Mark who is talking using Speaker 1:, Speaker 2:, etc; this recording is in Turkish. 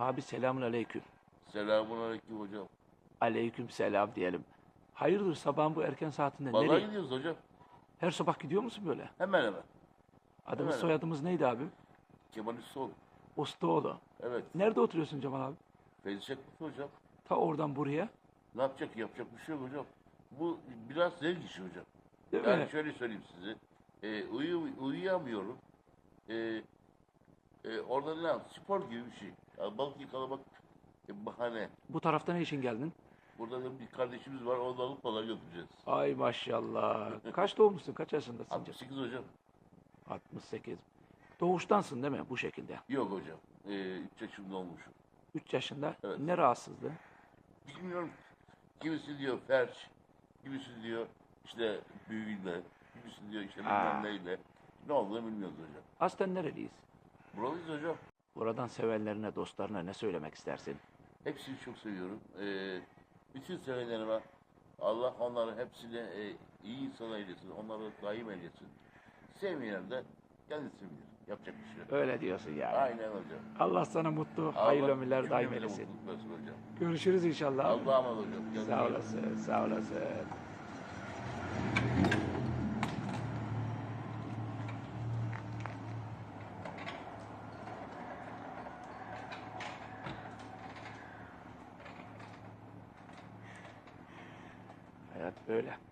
Speaker 1: Abi selamun aleyküm.
Speaker 2: Selamun aleyküm hocam.
Speaker 1: Aleyküm selam diyelim. Hayırdır sabahın bu erken saatinde
Speaker 2: Vallahi
Speaker 1: nereye?
Speaker 2: gidiyoruz hocam.
Speaker 1: Her sabah gidiyor musun böyle?
Speaker 2: Hemen hemen.
Speaker 1: Adımız
Speaker 2: Evet.
Speaker 1: soyadımız neydi abi?
Speaker 2: Kemal Üstoğlu.
Speaker 1: Ustaoğlu.
Speaker 2: Evet.
Speaker 1: Nerede oturuyorsun Cemal abi?
Speaker 2: Feyzi Çekmek'te hocam.
Speaker 1: Ta oradan buraya.
Speaker 2: Ne yapacak? Yapacak bir şey yok hocam. Bu biraz zevk işi hocam.
Speaker 1: Değil
Speaker 2: Yani
Speaker 1: mi?
Speaker 2: şöyle söyleyeyim size. Ee, uyu, uyuyamıyorum. Ee, e, orada ne yap? Spor gibi bir şey. Yani balık yakalamak e, bahane.
Speaker 1: Bu tarafta ne için geldin?
Speaker 2: Burada da bir kardeşimiz var. Onu da alıp balığa götüreceğiz.
Speaker 1: Ay maşallah. Kaç doğmuşsun? Kaç yaşındasın? Cemal?
Speaker 2: 68 hocam.
Speaker 1: 68. Doğuştansın değil mi bu şekilde?
Speaker 2: Yok hocam. Ee, 3 yaşımda olmuşum.
Speaker 1: 3 yaşında.
Speaker 2: Evet.
Speaker 1: Ne rahatsızlığı?
Speaker 2: Bilmiyorum. Kimisi diyor felç, kimisi diyor işte büyüyle, kimisi diyor işte
Speaker 1: Aa.
Speaker 2: bilmem neyle. Ne olduğunu bilmiyoruz hocam.
Speaker 1: Aslen nereliyiz?
Speaker 2: Buralıyız hocam.
Speaker 1: Buradan sevenlerine, dostlarına ne söylemek istersin?
Speaker 2: Hepsini çok seviyorum. Ee, bütün sevenlerime Allah onları hepsini e, iyi insan eylesin. Onları daim eylesin. Sevmeyen de kendisi bilir. Yapacak bir şey yok.
Speaker 1: Öyle diyorsun yani.
Speaker 2: Aynen hocam.
Speaker 1: Allah sana mutlu, hayırlı ömürler daim eylesin. Görüşürüz inşallah.
Speaker 2: Allah'a emanet hocam.
Speaker 1: Sağ olasın, sağ olasın. Hayat böyle.